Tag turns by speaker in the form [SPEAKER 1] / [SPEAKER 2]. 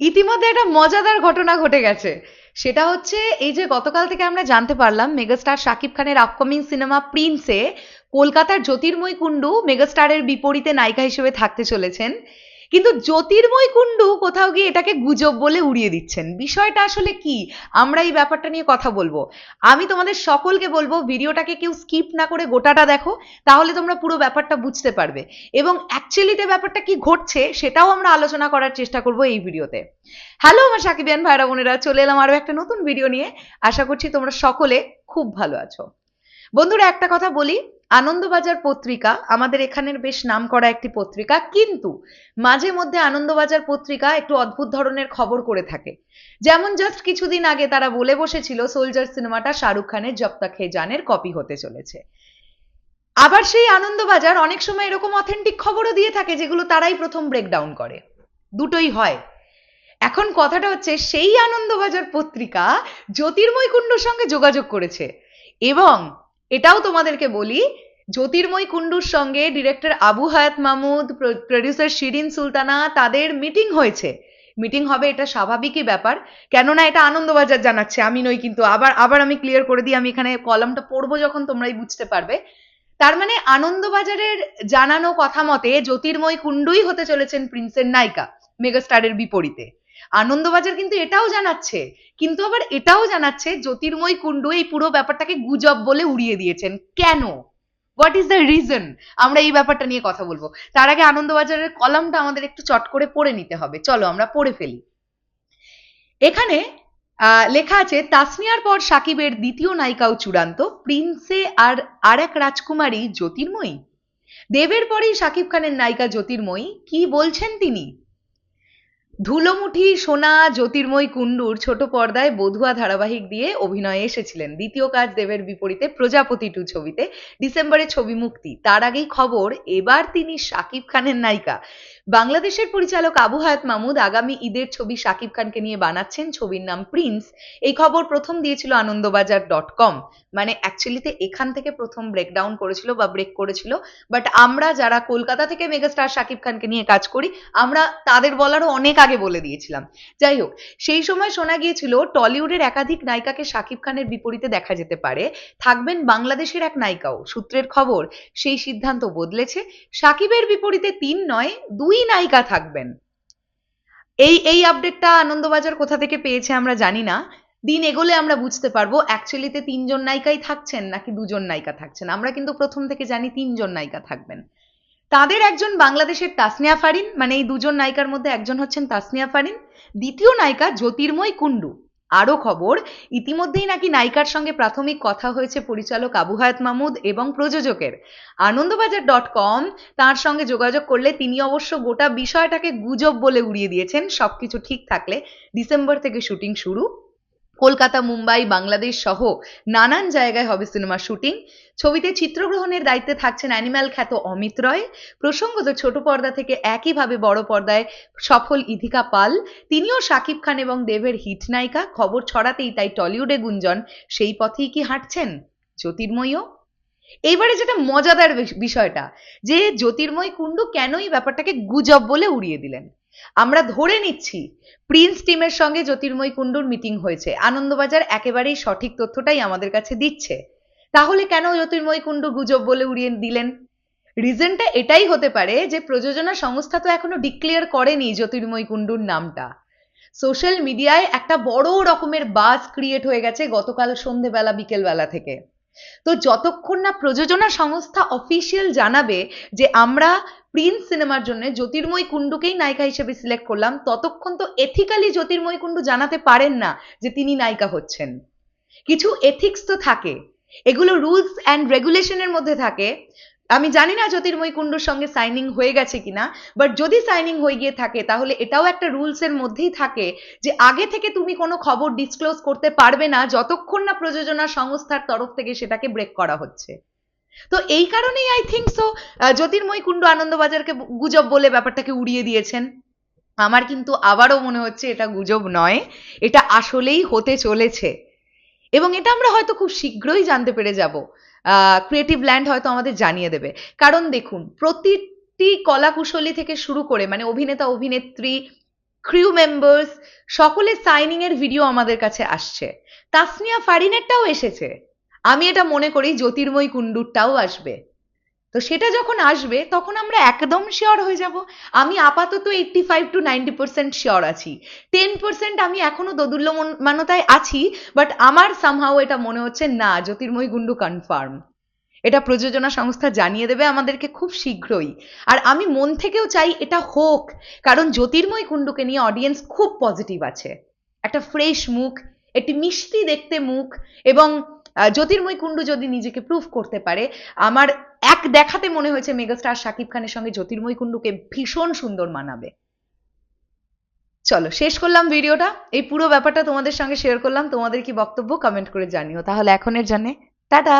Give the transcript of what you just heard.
[SPEAKER 1] ইতিমধ্যে একটা মজাদার ঘটনা ঘটে গেছে। সেটা হচ্ছে এই যে গতকাল থেকে আমরা জানতে পারলাম, মেগাস্টার শাকিব খানের আপকামিং সিনেমা প্রিন্সে কলকাতার জ্যোতির্ময় কুণ্ডু মেগাস্টারের বিপরীতে নায়িকা হিসেবে থাকতে চলেছেন। কিন্তু জ্যোতির্ময় কুণ্ডু কোথাও গিয়ে এটাকে গুজব বলে উড়িয়ে দিচ্ছেন। বিষয়টা আসলে কি? আমরা এই ব্যাপারটা নিয়ে কথা বলব। আমি তোমাদের সকলকে বলব, ভিডিওটাকে কেউ স্কিপ না করে গোটাটা দেখো, তাহলে তোমরা পুরো ব্যাপারটা বুঝতে পারবে। এবং অ্যাকচুয়ালিতে ব্যাপারটা কি ঘটছে, সেটাও আমরা আলোচনা করার চেষ্টা করব এই ভিডিওতে। হ্যালো আমার সাকিবিয়ান ভাইরা বোনেরা, চলে এলাম আরও একটা নতুন ভিডিও নিয়ে। আশা করছি তোমরা সকলে খুব ভালো আছো। বন্ধুরা, একটা কথা বলি। আনন্দবাজার পত্রিকা, আমাদের এখানের বেশ নাম করা একটি পত্রিকা, কিন্তু মাঝে মধ্যে আনন্দবাজার পত্রিকা একটু অদ্ভুত ধরনের খবর করে থাকে। যেমন জাস্ট কিছুদিন আগে তারা বলে বসেছিল সোলজার সিনেমাটা শাহরুখ খানের, জপ্তা খেয়ে জানের কপি হতে চলেছে। আবার সেই আনন্দবাজার অনেক সময় এরকম অথেন্টিক খবরও দিয়ে থাকে, যেগুলো তারাই প্রথম ব্রেকডাউন করে। দুটোই হয়। এখন কথাটা হচ্ছে, সেই আনন্দবাজার পত্রিকা জ্যোতির্ময় কুণ্ডুর সঙ্গে যোগাযোগ করেছে। এবং এটাও তোমাদেরকে বলি জ্যোতির্ময় কুণ্ডুর সঙ্গে ডিরেক্টর আবু হায়াত মাহমুদ প্রডিউসার শিরিন সুলতানা, তাদের মিটিং হয়েছে। মিটিং হবে, এটা স্বাভাবিকই ব্যাপার। কেননা এটা আনন্দবাজার জানাচ্ছে, আমি নই কিন্তু। আবার আবার আমি ক্লিয়ার করে দিই, আমি এখানে কলমটা পড়ব যখন তোমরাই বুঝতে পারবে। তার মানে আনন্দবাজারের জানানো কথা মতে জ্যোতির্ময় কুণ্ডুই হতে চলেছেন প্রিন্সের নায়িকা মেগাস্টারের বিপরীতে। আনন্দবাজার কিন্তু এটাও জানাচ্ছে, কিন্তু আবার এটাও জানাচ্ছে জ্যোতির্ময় কুণ্ডু এই পুরো ব্যাপারটাকে গুজব বলে উড়িয়ে দিয়েছেন। কেন? হোয়াট ইজ দ্য রিজন আমরা এই ব্যাপারটা নিয়ে কথা বলব। তার আগে আনন্দবাজারের কলামটা আমাদের একটু চট করে পড়ে নিতে হবে। চলো আমরা পড়ে ফেলি। এখানে লেখা আছে, তাসনিয়ার পর সাকিবের দ্বিতীয় নায়িকাও চূড়ান্ত, প্রিন্সে আর আর এক রাজকুমারী জ্যোতির্ময়ী। দেবের পরেই সাকিব খানের নায়িকা জ্যোতির্ময়ী। কি বলছেন তিনি? ধুলোমুঠি, সোনা, জ্যোতির্ময় কুণ্ডুর ছোট পর্দায় বধুয়া ধারাবাহিক দিয়ে অভিনয়ে এসেছিলেন। দ্বিতীয় কাজ দেবের বিপরীতে প্রজাপতি টু ছবিতে ডিসেম্বরে ছবি মুক্তি। তার আগেই খবর, এবার তিনি শাকিব খানের নায়িকা। বাংলাদেশের পরিচালক আবু হায়াত মাহমুদ আগামী ঈদের ছবি শাকিব খানকে নিয়ে বানাচ্ছেন। ছবির নাম প্রিন্স। এই খবর প্রথম দিয়েছিল আনন্দবাজার ডট কম। মানে অ্যাকচুয়ালিতে এখান থেকে প্রথম ব্রেকডাউন করেছিল বা ব্রেক করেছিল। বাট আমরা যারা কলকাতা থেকে মেগাস্টার শাকিব খানকে নিয়ে কাজ করি, আমরা তাদের বলারও অনেক আগে বলে দিয়েছিলাম। যাই হোক, সেই সময় শোনা গিয়েছিল, টলিউডের একাধিক নায়িকাকে শাকিব খানের বিপরীতে দেখা যেতে পারে। থাকবেন বাংলাদেশের এক নায়িকাও। সূত্রের খবর, সেই সিদ্ধান্ত বদলেছে। সাকিবের বিপরীতে তিন নয়, দুই নায়িকা থাকবেন। এই এই আপডেটটা আনন্দবাজার কোথা থেকে পেয়েছে আমরা জানি না। দিন এগোলে আমরা বুঝতে পারব অ্যাকচুয়ালিতে তিনজন নায়িকাই থাকছেন নাকি দুজন নায়িকা থাকছেন। আমরা কিন্তু প্রথম থেকে জানি তিনজন নায়িকা থাকবেন। তাদের একজন বাংলাদেশের তাসনিয়া ফারিন মানে এই দুজন নায়িকার মধ্যে একজন হচ্ছেন তাসনিয়া ফারিন, দ্বিতীয় নায়িকা জ্যোতির্ময় কুণ্ডু। আরও খবর, ইতিমধ্যেই নাকি নায়িকার সঙ্গে প্রাথমিক কথা হয়েছে পরিচালক আবু হায়াত মাহমুদ এবং প্রযোজকের। আনন্দবাজার ডট কম তাঁর সঙ্গে যোগাযোগ করলে তিনি অবশ্য গোটা বিষয়টাকে গুজব বলে উড়িয়ে দিয়েছেন, সবকিছু ঠিক থাকলে ডিসেম্বর থেকে শুটিং শুরু। কলকাতা, মুম্বাই, বাংলাদেশ সহ নানান জায়গায় হবে সিনেমার শুটিং। ছবিতে চিত্রগ্রহণের দায়িত্বে থাকছেন অ্যানিম্যাল খ্যাত অমিত রয়। প্রসঙ্গত ছোট পর্দা থেকে একইভাবে বড় পর্দায় সফল ইধিকা পাল। তিনিও শাকিব খান এবং দেবের হিট নায়িকা। খবর ছড়াতেই তাই টলিউডে গুঞ্জন, সেই পথেই কি হাঁটছেন জ্যোতির্ময়ও? এইবারে যেটা মজাদার বিষয়টা, যে জ্যোতির্ময় কুণ্ডু কেনই ব্যাপারটাকে গুজব বলে উড়িয়ে দিলেন? আমরা ধরে নিচ্ছি, প্রিন্স টিমের সঙ্গে জ্যোতির্ময় কুণ্ডুর মিটিং হয়েছে। আনন্দবাজার একেবারেই সঠিক তথ্যটাই আমাদের কাছে দিচ্ছে। তাহলে কেন জ্যোতির্ময় কুণ্ডু গুজব বলে উড়িয়ে দিলেন? রিজনটা এটাই হতে পারে যে প্রযোজনা সংস্থা তো এখনও ডিক্লেয়ার করেনি জ্যোতির্ময় কুণ্ডুর নামটা। সোশ্যাল মিডিয়ায় একটা বড় রকমের বাজ ক্রিয়েট হয়ে গেছে গতকাল সন্ধেবেলা বিকেলবেলা থেকে। তো যতক্ষণ না প্রযোজনা সংস্থা অফিসিয়াল জানাবে যে আমরা প্রিন্স সিনেমার জন্য জ্যোতির্ময় কুণ্ডুকেই নায়িকা হিসেবে সিলেক্ট করলাম, ততক্ষণ তো এথিক্যালি জ্যোতির্ময় কুণ্ডু জানাতে পারেন না যে তিনি নায়িকা হচ্ছেন। কিছু এথিক্স তো থাকে। এগুলো রুলস অ্যান্ড রেগুলেশনের মধ্যে থাকে। আমি জানি না জ্যোতির্ময় কুণ্ডুর সঙ্গে সাইনিং হয়ে গেছে কিনা বাট যদি সাইনিং হয়ে গিয়ে থাকে, তাহলে এটাও একটা রুলস এর মধ্যেই থাকে যে আগে থেকে তুমি কোনো খবর ডিসক্লোজ করতে পারবে না যতক্ষণ না প্রযোজনা সংস্থার তরফ থেকে সেটাকে ব্রেক করা হচ্ছে। তো এই কারণেই I think so Jyotirmoy Kundu আনন্দবাজারকে গুজব বলে ব্যাপারটাকে উড়িয়ে দিয়েছেন। আমার কিন্তু আবারও মনে হচ্ছে এটা গুজব নয়, এটা আসলেই হতে চলেছে। এবং এটা আমরা হয়তো খুব শীঘ্রই জানতে পেরে যাব। ক্রিয়েটিভ ল্যান্ড হয়তো আমাদের জানিয়ে দেবে। কারণ দেখুন, প্রতিটি কলাকুশলী থেকে শুরু করে মানে অভিনেতা, অভিনেত্রী ক্রিউ মেম্বার্স সকলে সাইনিং এর ভিডিও আমাদের কাছে আসছে। তাসনিয়া ফারিনেরটাও এসেছে। আমি এটা মনে করি, জ্যোতির্ময় কুণ্ডুরটাও আসবে। তো সেটা যখন আসবে, তখন আমরা একদম শিওর হয়ে যাব। আমি আপাতত eighty five to ninety percent sure আছি। টেন পার্সেন্ট আমি এখনও দোদুল্য মানতায় আছি বাট আমার সামহাও এটা মনে হচ্ছে, না, জ্যোতির্ময় কুণ্ডু কনফার্ম এটা প্রযোজনা সংস্থা জানিয়ে দেবে আমাদেরকে খুব শীঘ্রই। আর আমি মন থেকেও চাই এটা হোক, কারণ জ্যোতির্ময় কুণ্ডুকে নিয়ে অডিয়েন্স খুব পজিটিভ আছে। একটা ফ্রেশ মুখ, একটি মিষ্টি দেখতে মুখ, এবং জ্যোতির্ময় কুণ্ডু যদি নিজেকে প্রুফ করতে পারে, আমার এক দেখাতে মনে হয়েছে মেগাস্টার শাকিব খানের সঙ্গে জ্যোতির্ময় কুণ্ডুকে ভীষণ সুন্দর মানাবে। চলো, শেষ করলাম ভিডিওটা। এই পুরো ব্যাপারটা তোমাদের সঙ্গে শেয়ার করলাম। তোমাদের কি বক্তব্য কমেন্ট করে জানিও। তাহলে এখনের জন্য, টাটা!